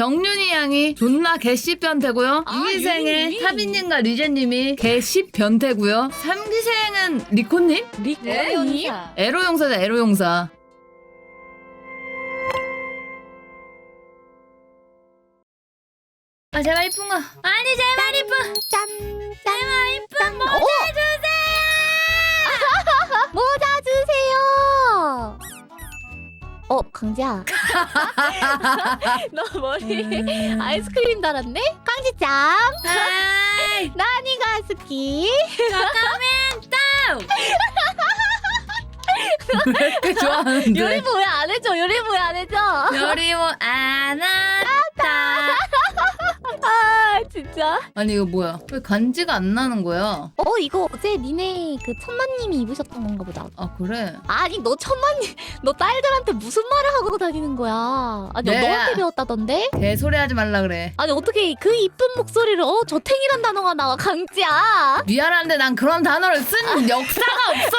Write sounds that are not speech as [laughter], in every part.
정윤이 양이 존나 개씨 변태고요. 아, 2기생의 유리님. 타빈님과 리제님이 개씨 변태고요. 3기생은 리코님? 리코님? 에로 용사다 에로 용사. 아 제발 이쁜 거. 아니 제발 이쁜. 짠, 제발 이 어, 강지야. [laughs] 너 머리 음. 아이스크림 달았네? 강지짱! 아이 나니가 스키. 왜 이렇게 좋아하는데? 요리부 왜 안 해줘? 요리부 왜 안 해줘? 요리모 안 왔다. 아, 진짜. 아니 이거 뭐야? 왜 간지가 안 나는 거야? 어, 이거 어제 니네 그 천만님이 입으셨던 건가 보다. 아 그래? 아니, 너 천만님, 너 딸들한테 무슨 말을 하고 다니는 거야? 아니, 네. 너한테 배웠다던데? 개소리 하지 말라 그래. 아니, 어떻게 그 이쁜 목소리를, 어, 저탱이란 단어가 나와, 강지야. 미안한데 난 그런 단어를 쓴 [laughs] 역사가 없어.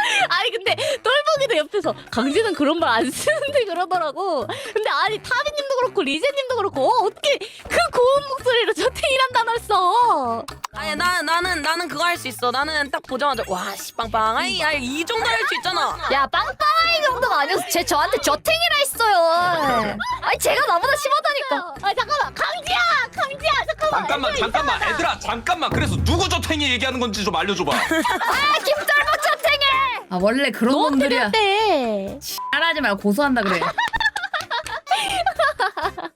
[laughs] 아니, 근데 똘보기도 옆에서 강지는 그런 말 안 쓰는데 그러더라고. 근데 아니, 타비님도 그렇고, 리제님도 그렇고, 어, 어떻게 그 고운 목소리로 저탱이란 단어를 써? 아니 나 나는 나는 그거 할 수 있어. 나는 딱 보자마자 와씨 빵빵. 아니 아니 이 정도 할 수 있잖아. 야, 빵빵이 정도가 아니어서 쟤 저한테 저탱이라 했어요. 아니, 제가 나보다 심하다니까. 아, 잠깐만. 강지야! 강지야! 잠깐만. 잠깐만 잠깐만 애들아 잠깐만 그래서 누구 저탱이 얘기하는 건지 좀 알려줘봐 김떨보 저탱이! 아 원래 그런 놈들이야. 배웠대. 따라하지 말고 고소한다 그래.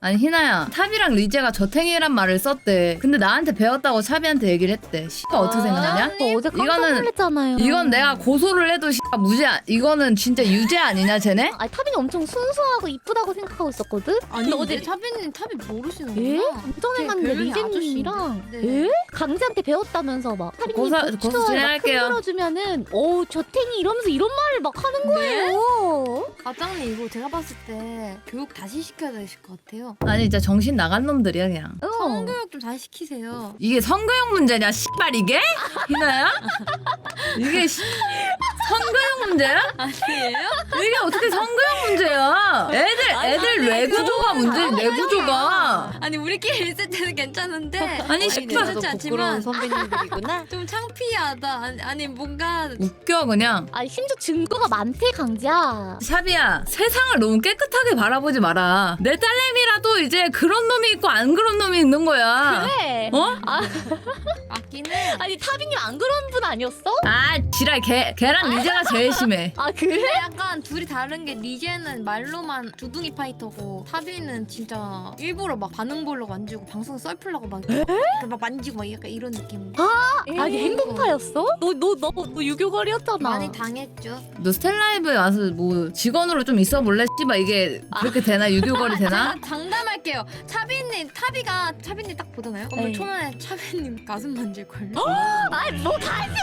아니 희나야 탑이랑 리제가 저탱이란 말을 썼대. 근데 나한테 배웠다고 차비한테 얘기를 했대. 씨가 어떻게 생각하냐? 너 어제 깜짝 이거는- 놀랐잖아요. 이건 내가 고소를 해도 씨가 무죄. 아- 이거는 진짜 유죄 아니냐 쟤네? 아니 타빈이 엄청 순수하고 이쁘다고 생각하고 있었거든. 아니 근데 어제 차빈님 탑이 예? 모르시는구나. 전에 갔는데 별명이 리제님이랑 아저씨인데. 예? 강지한테 배웠다면서 막 타빈이 고사- 고추 고소 막 진행할게요. 흔들어주면은 어 저탱이 이러면서 이런 말을 막 하는 거예요. 과장님 이거 제가 봤을 때 교육 다시 시켜야 되실 것 같아요. 아니 진짜 정신 나간 놈들이야 그냥. 어. 성교육 좀 다시 시키세요. 이게 성교육 문제냐 씨발 이게? 희나야? 이게 씨- 성교육 문제야? 아니에요? 이게 어떻게 성교육 문제야? 애들 애들 뇌구조가 문제 뇌구조가. 아니 우리끼리 있을 때는 괜찮은데 아니, 어. 괜찮지 않지만 선배님들이구나. [laughs] 좀 창피하다. 아니, 아니 뭔가 웃겨 그냥. 아니 심지어 증거가 많대 강지야. 샤비야 세상을 너무 깨끗하게 바라보지 마라. 내 딸내미라도 이제 그런 놈이 있고 안 그런 놈이 있는 거야. 그래. 어? 맞기는 [laughs] 아니 타빈님 안 그런 분 아니었어? 아 지랄 걔 걔랑 리제가 제일 심해. [laughs] 아 그래? 근데 약간 둘이 다른 게 리제는 말로만 두둥이 파이터고 타비는 진짜 일부러 막 반응 보려고 만지고 방송 썰풀려고 막, 이렇게 막 만지고 막 약간 이런 느낌. 아니 행동파였어? 너너너 너, 너 유교걸이었잖아. 많이 당했죠. 너 스텔라이브에 와서 뭐 직원으로 좀 있어 볼래? 씨발 이게 그렇게 되나 유교거리 되나? [laughs] 제가 장담할게요. 차비님, 타비가 차비님 딱 보잖아요. 오늘 네. 초반에 차비님 가슴 만질 걸요. 아니 뭐 가슴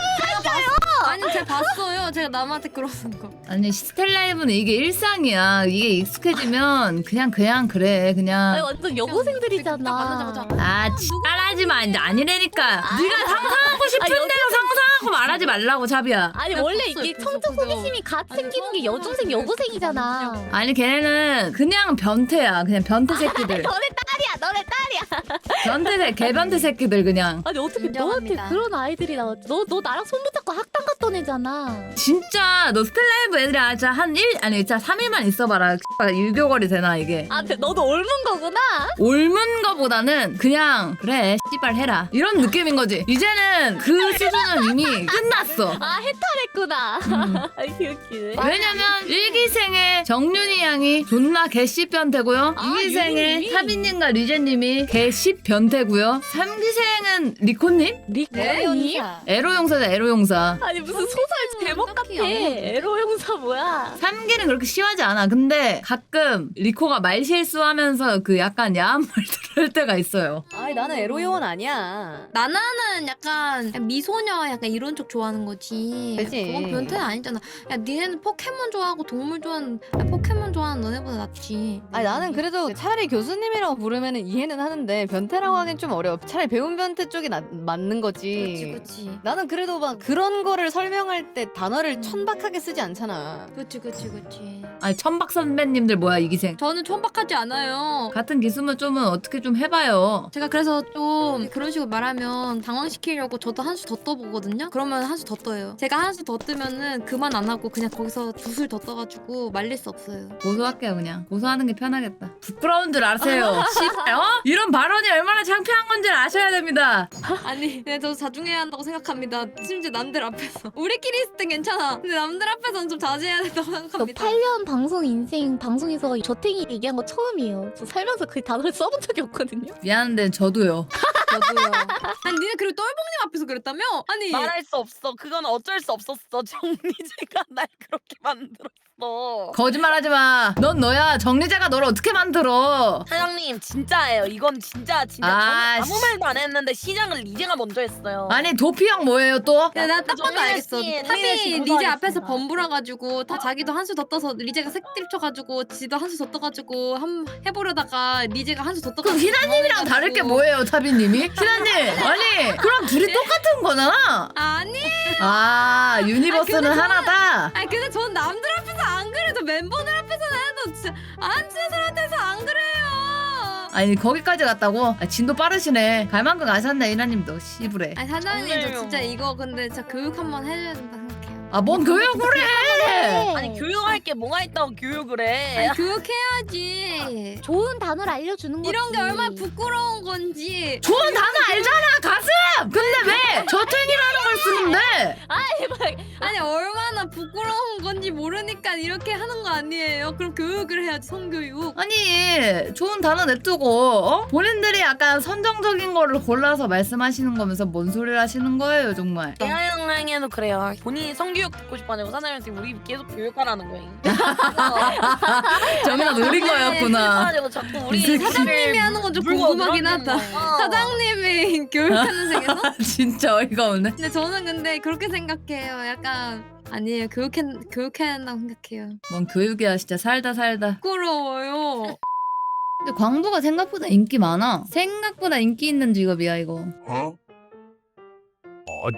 아니 제가 봤어요. 제가 남한테 그러는 거. 아니 스텔라이브는 이게 일상이야. 이게 익숙해지면 그냥 그냥 그래 아니 그냥. 완전 딱 여고생들이잖아. 아 지랄하지 마. 이제 아니라니까. 네가 상상하고 싶은 아, 대로 상상하고 말하지 말라고 차비야. 아니 나 원래 이게 그래서 청적 그거. 호기심이 갓 아니, 생기는 게 처음 여중생. 여고생이잖아. 아니 걔네는 그냥 변태야. 그냥 변태 새끼들. [laughs] 너네 딸이야, 너네 딸이야. 변태 새 개변태 새끼들 그냥. 아니 어떻게 인정합니다. 너한테 그런 아이들이 나왔지? 너, 너 나랑 손 붙잡고 학당 갔던 애잖아. 진짜 너 스텔라이브 애들이 아, 진짜 한 1, 아니 진짜 3일만 있어봐라. 씨발, 유교거리 되나 이게. 아, 근데 너도 옮은 거구나. 옮은 거보다는 그냥 그래 씨발 해라 이런 느낌인 거지 이제는 그 수준은 이미 끝났어 아, 해탈했구나. 음. [laughs] 아, 귀엽기네. 왜냐면 1기생의 정윤이 양이 존나 개씨 변태고요 아, 2기생의 유리님이. 타빈님과 리제님이 개씨 변태고요 3기생은 리코님? 리코니? 에로 용사다 에로 용사 아니 무슨 소설 제목 같아. 딱히 안 해도 에로 형사 뭐야? 3기는 그렇게 심하지 않아 근데 가끔 리코가 말 실수하면서 그 약간 야한 [laughs] 말들 그럴 때가 있어요. 아니 나는 에로 요원 아니야. 나나는 약간 미소녀 약간 이런 쪽 좋아하는 거지. 그치. 그건 변태는 아니잖아. 야 니네는 포켓몬 좋아하고 동물 좋아하는 야, 포켓몬 좋아하는 너네보다 낫지. 아니 나는 그래도 차라리 교수님이라고 부르면 이해는 하는데 변태라고 하긴 좀 어려워. 차라리 배운 변태 쪽이 나, 맞는 거지. 그렇지 그렇지. 나는 그래도 막 그런 거를 설명할 때 단어를 천박하게 쓰지 않잖아. 그렇지 그렇지 그렇지. 아니 천박 선배님들 뭐야 이 기생. 저는 촌박하지 않아요. 같은 기수면 좀은 어떻게 좀 해봐요. 제가 그래서 좀 그런 식으로 말하면 당황시키려고 저도 한 수 더 떠보거든요. 그러면 한 수 더 떠요. 제가 한 수 더 뜨면은 그만 안 하고 그냥 거기서 두 술 더 떠가지고 말릴 수 없어요. 고소할게요 그냥. 고소하는 게 편하겠다. 부끄러운 줄 아세요. [laughs] 씨발, 어? 이런 발언이 얼마나 창피한 건지 아셔야 됩니다. 아니, 네, 저 자중해야 한다고 생각합니다. 심지어 남들 앞에서. 우리끼리 있을 땐 괜찮아. 근데 남들 앞에서는 좀 자제해야 된다고 저 생각합니다. 8년 방송 인생 방송에서 저탱이 얘기한 거 처음이에요. 저 살면서 그 단어를 써본 적이 없거든요. 미안한데 저도요. 저도요. [laughs] 아니, 니네 그리고 똘봉님 앞에서 그랬다며? 아니, 말할 수 없어. 그건 어쩔 수 없었어. [laughs] 정리제가 날 그렇게 만들었어. 거짓말하지 마. 넌 너야. 정리자가 너를 어떻게 만들어? 사장님 진짜예요. 이건 진짜 진짜 아, 저는 아무 씨. 말도 안 했는데 시작을 리제가 먼저 했어요. 아니 도피형 뭐예요 또? 야, 나 딱 봐도 정민아 알겠어. 씨, 정민아 씨 탑이 리제 고소하겠습니다. 앞에서 범부라가지고 다 자기도 한 수 더 떠서 리제가 색딜 쳐가지고 지도 한 수 더 떠가지고 한 해보려다가 리제가 한 수 더 떠가지고 그럼 희나님이랑 다를 게 뭐예요, 타비님이? 희나님, 아니 그럼 둘이 똑같은 거잖아. 아니 아 유니버스는 아, 하나다. 아니 근데 전 남들 앞에서 안 그래도 멤버들 앞에서는 해도 진짜 안 친한 사람한테서 안 그래요 아니 거기까지 갔다고? 아, 진도 빠르시네. 갈만큼 가셨네 이나님도 씨부래. 아니 사장님 저 정말요. 진짜 이거 근데 진짜 교육 한번 해줘야 된다 생각해요 아 뭔 교육을 해? 아니 교육 할게 뭐가 있다고 교육을 해. 아니 교육해야지 좋은 단어를 알려주는 거지. 이런 게 얼마나 부끄러운 건지 좋은 단어 알잖아 가슴. 근데 왜 저탱이라는 걸 쓰는데? 아니 얼마나 부끄러운 건지 모르니까 이렇게 하는 거 아니에요 그럼 교육을 해야지 성교육 아니 좋은 단어 냅두고 어? 본인들이 약간 선정적인 거를 골라서 말씀하시는 거면서 뭔 소리를 하시는 거예요 정말. 대하영랑에도 그래요. 본인이 성교육 듣고 싶어가지고 사장님한테 우리 계속 교육하라는 거예요. 정말 노린 거였구나. 자꾸 우리 이 새끼. 사장님이 하는 건 좀 물고 궁금하긴 늘어지는 하다 거예요. 어. 사장님이 [laughs] 교육하는 세계에서 [laughs] 진짜 어이가 없네. 근데 저는 근데 그렇게 생각해요 약간 아니에요 교육해 교육해야 한다고 생각해요 뭔 교육이야 진짜 살다 살다. 부끄러워요 근데 광부가 생각보다 인기 많아. 생각보다 인기 있는 직업이야 이거. 어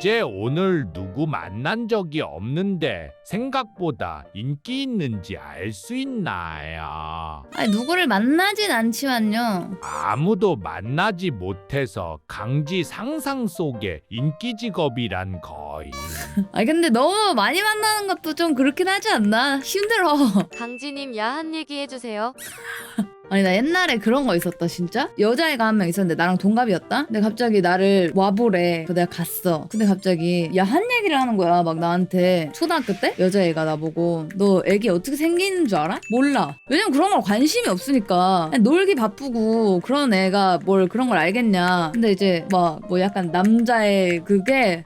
제 오늘 누구 만난 적이 없는데 생각보다 인기 있는지 알 수 있나요? 아니 누구를 만나진 않지만요. 아무도 만나지 못해서 강지 상상 속의 인기 직업이란 거의. [laughs] 아니 근데 너무 많이 만나는 것도 좀 그렇긴 하지 않나? 힘들어. 강지님 야한 얘기 해주세요. [laughs] 아니 나 옛날에 그런 거 있었다 진짜? 여자애가 한 명 있었는데 나랑 동갑이었다? 근데 갑자기 나를 와보래. 그래서 내가 갔어. 근데 갑자기 야 한 얘기를 하는 거야 막 나한테. 초등학교 때? 여자애가 나보고. 너 애기 어떻게 생기는 줄 알아? 몰라. 왜냐면 그런 걸 관심이 없으니까. 놀기 바쁘고 그런 애가 뭘 그런 걸 알겠냐. 근데 이제 뭐, 뭐 약간 남자의 그게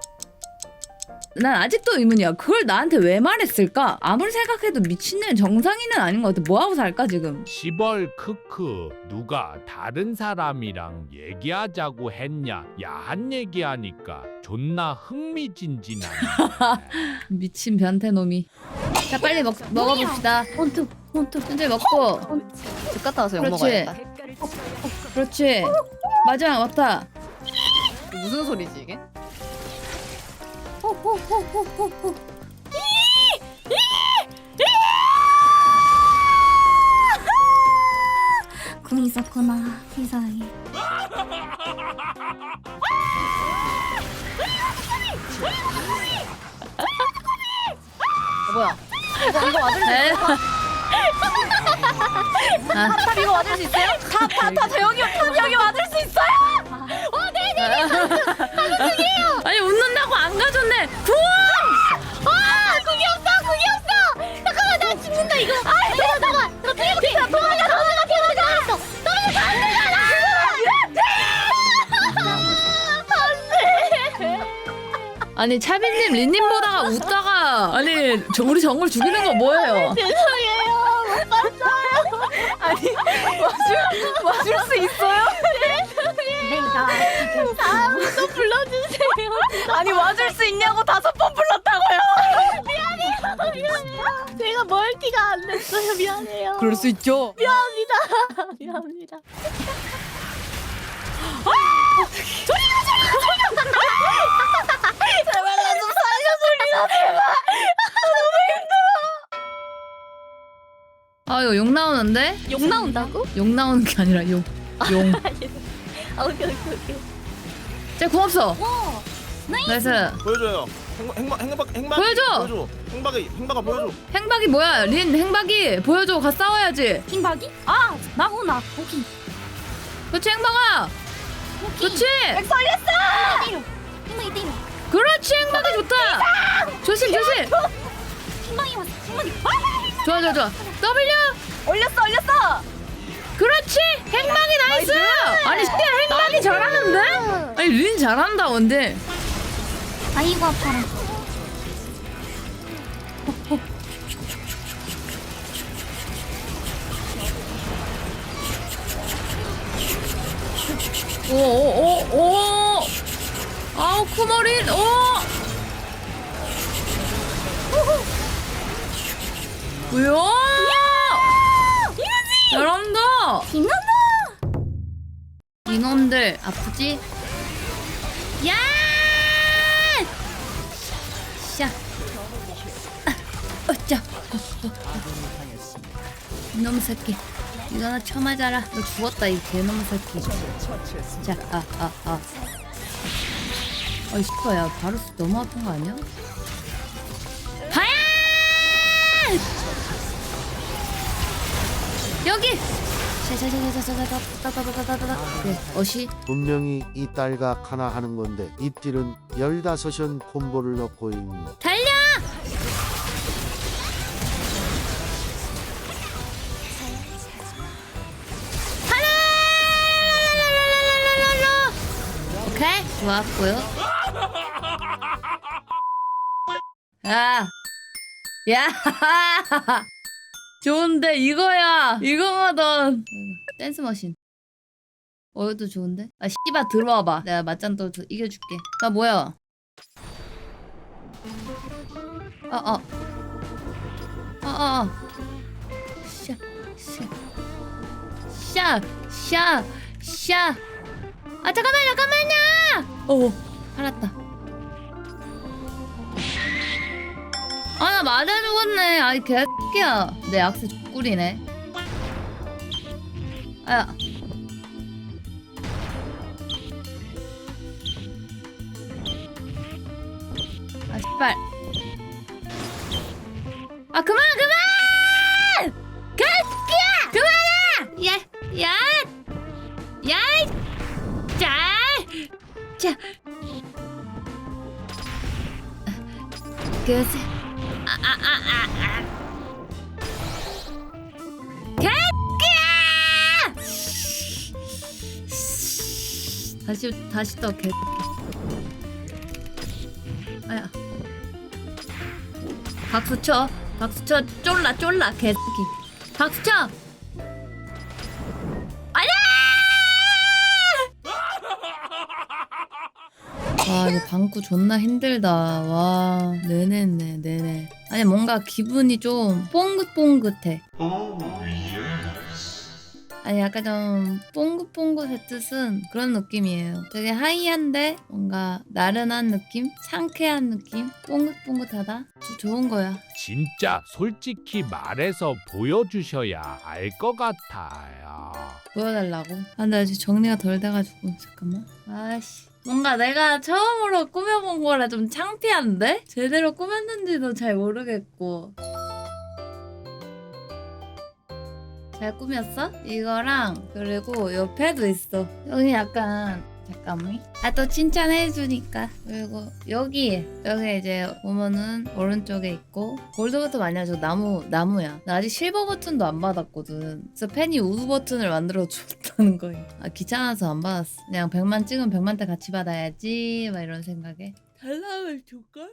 난 아직도 의문이야. 그걸 나한테 왜 말했을까? 아무리 생각해도 미친년 정상인은 아닌 것 같아. 뭐하고 살까 지금? 시벌 크크 누가 다른 사람이랑 얘기하자고 했냐 야한 얘기하니까 존나 흥미진진하네 [laughs] 미친 변태 놈이. 자 빨리 먹 먹어봅시다. 원투 원투. 천천히 먹고. 집 갔다 와서 욕 그렇지. 먹어야겠다. 그렇지. 마지막 왔다. 무슨 소리지 이게? 호호호호호호. 궁 있었구나 세상에. 어, 뭐야? 이거 이거 맞을 수 에? 아, 탑 이거 맞을 수 있어요? 탑탑탑 여기 탑 여기 맞을 수 있어요? 아니 웃는 맞췄네. 우와! 아, 구기 없어, 구기 없어. 잠깐만, 나 죽는다 이거. 아, 잠깐만, 잠깐만. 도망가, 도망가, 도망가, 도망가. 도망가, 안 돼. 아니 차빈님 린님 보다가 웃다가 아니 저 우리 정글 죽이는 거 뭐예요? 죄송해요, 못 봤어요. 아니 맞출 맞출 수 있어요? 내가 지금 네, 네. 다음 또 불러주세요. 아니 와줄 수 있냐고 다섯 번 불렀다고요. 미안해요. 미안해요. 제가 멀티가 안 됐어요. 미안해요. 그럴 수 있죠. 미안합니다. [laughs] 미안합니다. 아! 제발 나좀 살려줘 리나 제발. 아유 아, 욕 나오는데? 욕 나온다고? 욕 나오는 게 아니라 욕. [laughs] 용. 아, 예. 아 오케이 오케이 오케이. 쟤 고맙소. 와 어. 나이스. 보여줘요. 행복 행복 행복 보여줘! 보여줘. 행박이 행박아 보여줘. 행박이 뭐야? 린 행박이 보여줘. 가 싸워야지. 흰박이? 아 나구나. 오케이. 그렇지 행박아. 그렇지. 살렸어 때려 흰방이 때려 그렇지 행박이 좋다. 조심 조심. 흰방이 왔어 흰방이 좋아 좋아 좋아. W. 올렸어 올렸어. 그렇지. 행박이 나이스. 아니 진짜 행박이 잘하는데? 아니 린 잘한다 원딜. 아이고 아파라 오오오오. 아우 쿠머린. 오. 뭐야? 빛난다 이놈들 아프지? 야! 샤. 아, 어짜. 이놈 새끼. 이거 하나 쳐맞아라. 너 죽었다 이 개놈 새끼. 자, 아, 아, 아. 어이 씨발 야 바루스 너무 아픈 거 아니야? 하야! 여기. 그래, 어시. 분명히 이 딸각 하나 하는 건데 이딜은 열다섯션 콤보를 넣고 있는 달려! 하나! 오케이, 좋았고요. 야, 야, [laughs] 좋은데 이거야. 이거거든. 댄스 머신. 어, 이것도 좋은데? 아, 씨발 들어와봐. 내가 맞짱 또 저- 이겨줄게. 나 뭐야? 어, 어. 어, 어, 어. 샤, 샤. 샤, 샤, 샤. 아, 잠깐만, 잠깐만요! 어, 알았다. 아, 나 맞아 죽었네. 아이, 개새끼야. 내 악세 족꿀이네. 아야. 아, 씨발. 아 그만 그만! 개새끼야! 그만해! 야, 야, 야, 자, 자, 그새, 개새끼야! 다시, 다시 또 개새끼. 아야. 박수 쳐. 박수 쳐. 쫄라 쫄라 개새끼. 박수 쳐. 와 이거 방구 존나 힘들다. 와 네네네 네네. 아니 뭔가 기분이 좀 뽕긋뽕긋해. 아니 약간 좀 뽕긋뽕긋의 뜻은 그런 느낌이에요. 되게 하이한데 뭔가 나른한 느낌, 상쾌한 느낌, 뽕긋뽕긋하다. 조- 좋은 거야. 진짜 솔직히 말해서 보여주셔야 알 것 같아요. 보여달라고? 아, 근데 아직 정리가 덜 돼가지고 잠깐만. 아씨. 뭔가 내가 처음으로 꾸며본 거라 좀 창피한데? 제대로 꾸몄는지도 잘 모르겠고. 잘 꾸몄어? 이거랑 그리고 옆에도 있어. 여기 약간 잠깐만. 아 또 칭찬해 주니까. 그리고 여기 여기 이제 보면은 오른쪽에 있고 골드 버튼 아니야 저 나무 나무야. 나 아직 실버 버튼도 안 받았거든. 그래서 팬이 우드 버튼을 만들어 줬다는 거예요. 아 귀찮아서 안 받았어. 그냥 100만 찍으면 100만 대 같이 받아야지 막 이런 생각에. 달라면 줄걸?